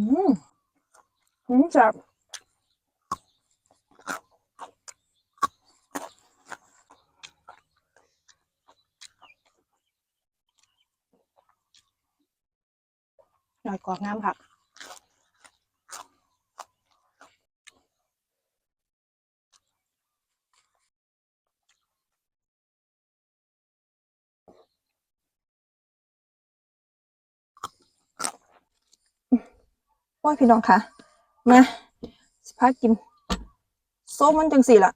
อืมอืมจับหน่อยกรอบงามค่ะ ว่าพี่น้องคะมาสิพากินส้มมันจังสี่ละ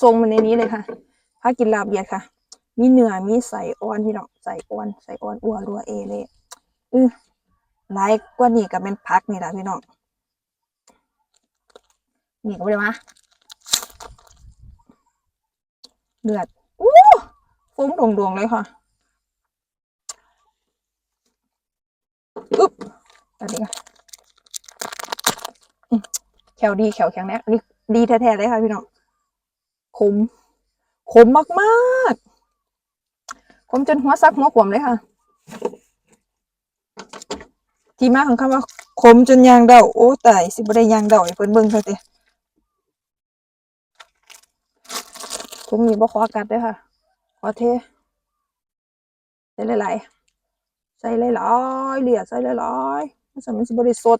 ทรงมันในนี้เลยค่ะพากินลาบเบียดค่ะ มีเนื้อมีใส่อ่อนพี่น้องใส่อ่อนใส่อ่อนอ้วนรัวเอเลยอือหลายกว่านี้ก็เป็นพักนี่แหละพี่น้องนี่ก็ไม่ได้มาเลือดอู้ฟุ้งดวงๆเลยค่ะอึ๊บ อันนี้ค่ะแขวดีแขวแข็งแรงอันนี้ดีแท้ๆเลยค่ะพี่น้องขมขมมากๆขมจนหัวซักหัวขวมเลยค่ะที่มาของคำว่าขมจนยางเดาโอ้ตายสิบได้ยางเดาให้เพิ่นเบิ่งค่ะเต้ผมมีบ่ขอกัดเด้อค่ะ ขอเทใส่หลายๆใส่หลายๆเหลี่ยใส่หลายๆ สมันสิบ่ได้สด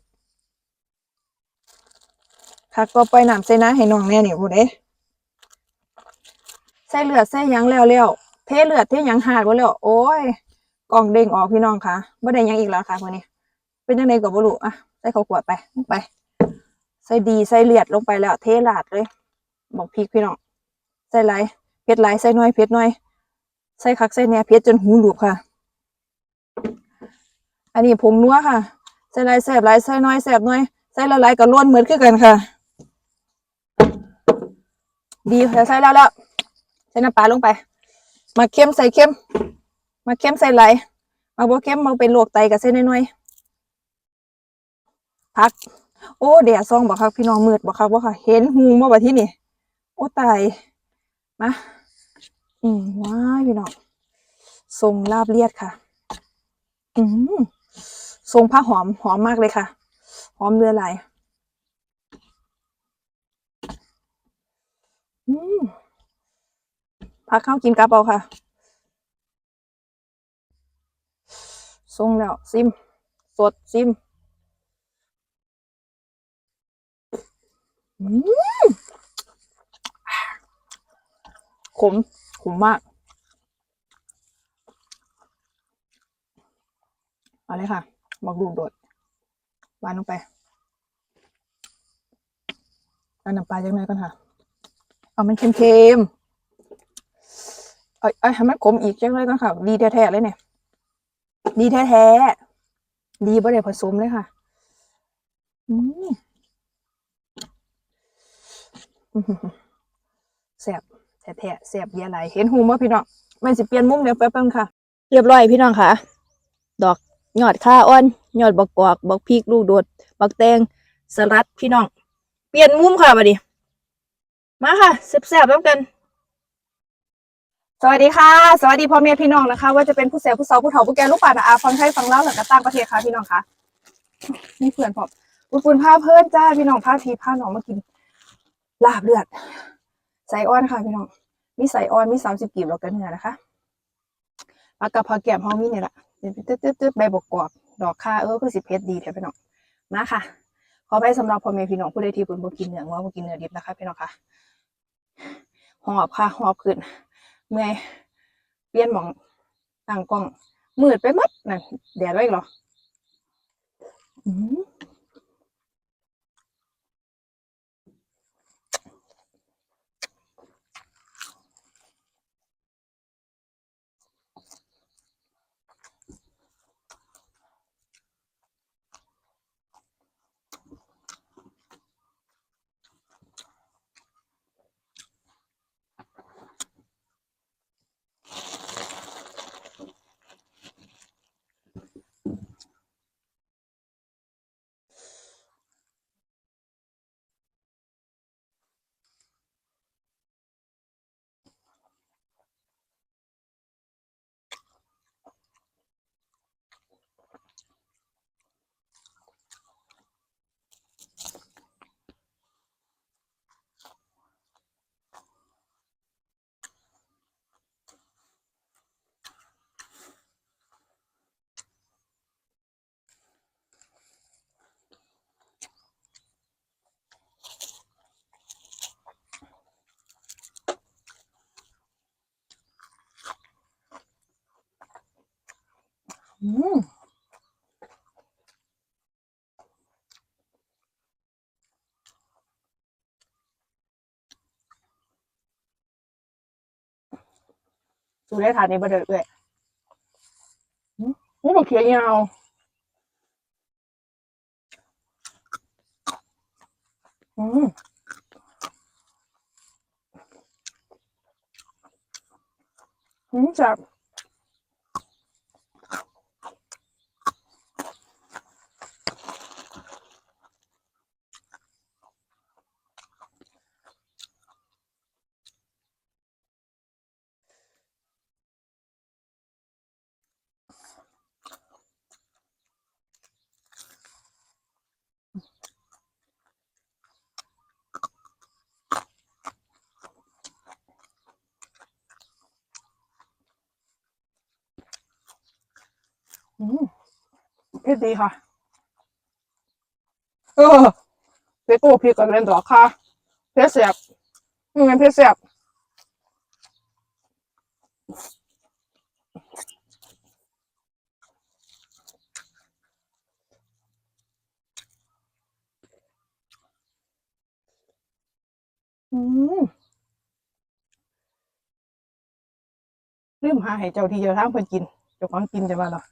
คักก็ปล่อยน้ำใส่น้าให้น้องแน่นี่บ่เด้ใส่เลือดใส่ยังแล้วแล้วเทเลือดเทยังหาดบ่แล้ว โอ้ยกล่องเด้งออกพี่น้องค่ะบ่ได้ยังอีกแล้วค่ะมื้อนี้ เป็นจังไดก็บ่รู้อะใส่ข้าขวดไปลงไป ใส่ดีใส่เลือดลงไปแล้ว เทลาดเลย บอกพริกพี่น้องใส่หลายเผ็ดหลายใส่น้อยเผ็ดน้อยใส่คักใส่แน่เผ็ดจนหูหลูบค่ะ อันนี้ผงนัวค่ะ ใส่ลายแสบลายใส่น้อยแสบน้อยใส่ละลายก็ล้วนเหมือนคือกันค่ะ ดีค่ะใส่แล้วแล้วใส่น้ำปลาลงไป มาเค็มใส่เค็มมาเค็มใส่หลายมาบ่เค็มมาเป็นโรคไตกับเส้นน้อยๆพัก โอ้เดี๋ยวซองบอกครับพี่น้องมืดบอกครับว่าค่ะ เห็นหูมาบ่ที่นี่ โอ้ตายมาอืมว้าพี่น้องทรงลาบเลียดค่ะ อืม ทรงผ้าหอมหอมมากเลยค่ะ หอมเรือไหลอืมพักข้าวกินกับเอาค่ะ ทรงแล้วซิม สดซิมอืมขมขมมาก เอาเลยค่ะ บอกดูโดดวานลงไปเอาน้ำปลาจากไหนก่อนค่ะ เอามันเค็มๆ เอาเอาให้มันขมอีกจังเลยก่อนค่ะ ดีแท้ๆเลยเนี่ย ดีแท้ๆ ดีบ่ได้ผสมเลยค่ะ อืมแซ่บแท้ๆแซ่บเยี่ยไรเห็นหูมั้พี่น้องไม่สิเปลี่ยนมุมเดี๋ยวแป๊บนึงค่ะ เรียบร้อยพี่น้องค่ะ ดอก ยอดข่าอ่อนยอดบักกอกบักพริกลูกโดด บักแตงสลัดพี่น้อง เปลี่ยนมุมค่ะบัดนี้มาค่ะแซ่บๆแล้วกัน สวัสดีค่ะ สวัสดีพ่อแม่พี่น้องนะคะ ว่าจะเป็นผู้แสบผู้สาวผู้เฒ่าผู้แก่ลูกป่านะอาฟังไทยฟังเล่าหรือก็ต่างประเทศค่ะพี่น้องค่ะนี่เพื่อนผมอุปุนผ้าเพื่อนจ้าพี่น้องผ้าพีผ้าหนองมากินลาบเลือดใส่อ้อนค่ะพี่น้องมีใส่อ้อนมีสามสิบกีบแล้วกันเนื้อนะคะปลากระเพราแก้มห้องมีเนี่ยแหละ ตึ๊ดตึ๊ดตึ๊ดใบบกกอบดอกค่าเออคือสิเพชรดีแท้พี่น้องมาค่ะ ขอไปสำหรับพ่อแม่พี่น้องผู้ใดที่เพิ่นบ่กินเนื้อว่าบ่กินเนื้อดิบนะคะพี่น้องค่ะหอบค่ะหอบขึ้นเมื่อยเปลี่ยนหมองตั้งกล้องมืดไปหมดนั่นแดดไว้อีกเหรอ สูได้ทานนี้บ่เด้อเอ้ยอืมนี่บอกเขียยาวอืมอืมจับ อืมเผ็ดดีค่ะ เออเผ็ดโอ้พี่กันเล่นดอกค่ะเผ็ดแสบอืมเผ็ดแสบอืมลืมหาให้เจ้าที่เจ้าทางเพิ่นกิน เจ้าของกินจะว่าเหรอ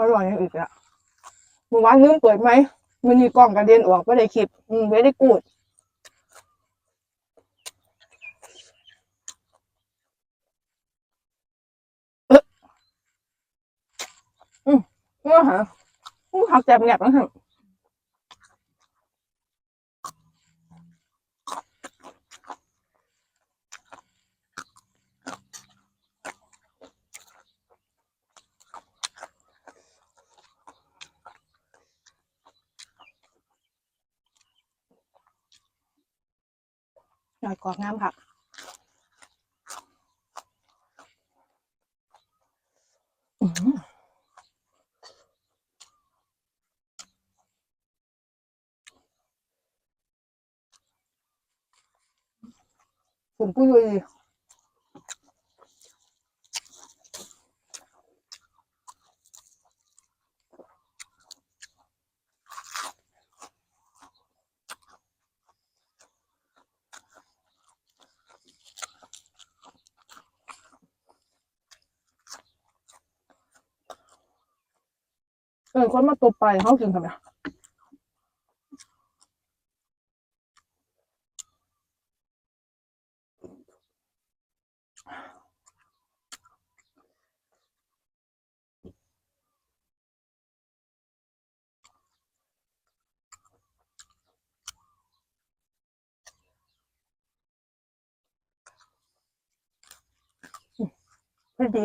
อร่อยอย่างอื่นอะเมื่อวานลืมเปิดไหมมันมีกล้องกระเด็นออกไม่ได้คลิป อืมไม่ได้กูดเมื่อหาเมื่อหักแจบแงบนะฮะ น่อยกรอบงามค่ะผมพูดเลย ออคนมาตบไปเขากินทำไมไม่ดี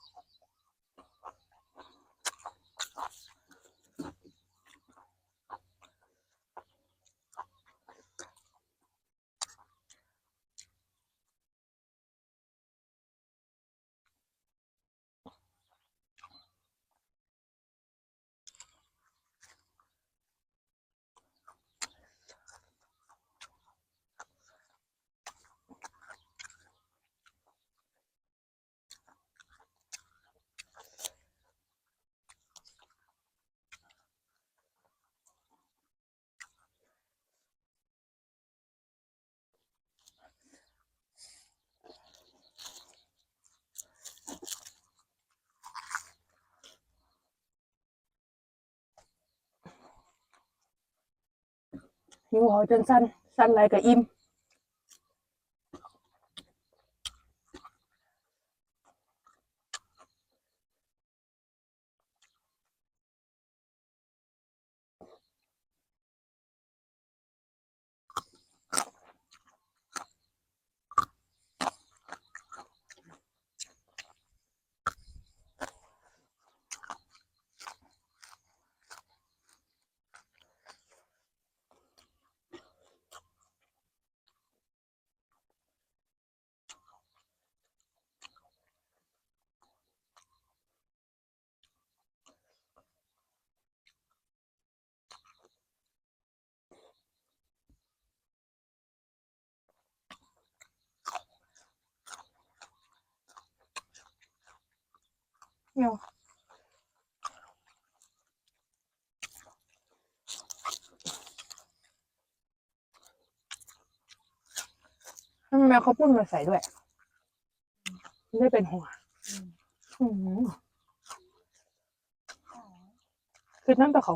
หิวเอาจนสั้ เหี่ยวทำไมเขาปุ้นมาใส่ด้วย ไม่เป็นหัวอืมคือนั่นแต่เขา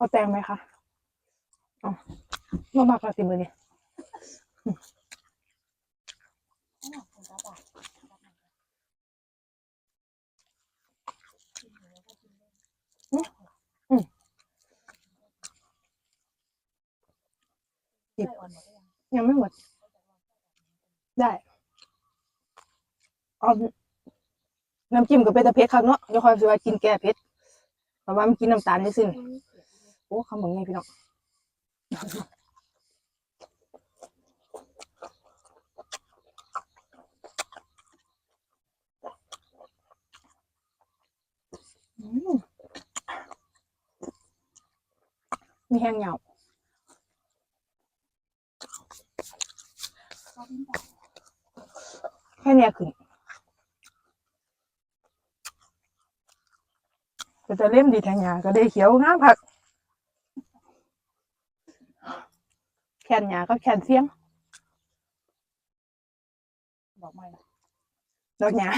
เอาแตงไหมคะเอ๋อมามากกว่าสิมือเนี่ยยังไม่หมด ได้เอาน้ำจิ้มกับเป็นตะเพ็ดครับเนาะเดี๋ยวคอยสิว่ากินแก้เผ็ดเพราะว่ามันกินน้ำตาลได้สิ้น โอ้คำบอกไงพี่น้องอืมมีแห้งเหงาแค่เนี้ยขึ้นก็จะเล่มดีแทงหยาก็ได้เขียวงามผัก แข นหยาก็แขนเสียงบอกไม่ดอกหยา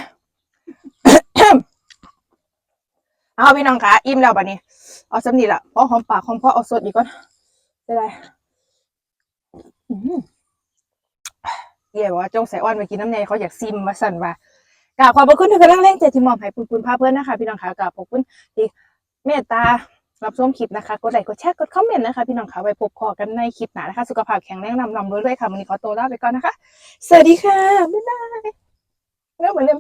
เอาพี่น้องคะอิ่มแล้วบัดนี้ เอาสำนีละพอหอมปากหอมคอเอาสดอีกก่อนได้ไรเย่บอกว่าจงใส่อ้อนมากินน้ำแน่เขาอยากซิมมาสั่นว่ากราบขอบพระคุณที่กำลังเล่งใจที่มอบให้ปุณปุณพาเพื่อนนะคะ พี่น้องคะกราบขอบคุณที่เมตตา รับชมคลิปนะคะ กดไลค์ กดแชร์ กดคอมเมนต์นะคะ พี่น้องคะไว้พบคอกันในคลิปหน้านะคะ สุขภาพแข็งแรงลำลำรวยๆค่ะวันนี้ขอตัวลาไปก่อนนะคะ สวัสดีค่ะ บ๊ายบายแล้วเหมือนเดิม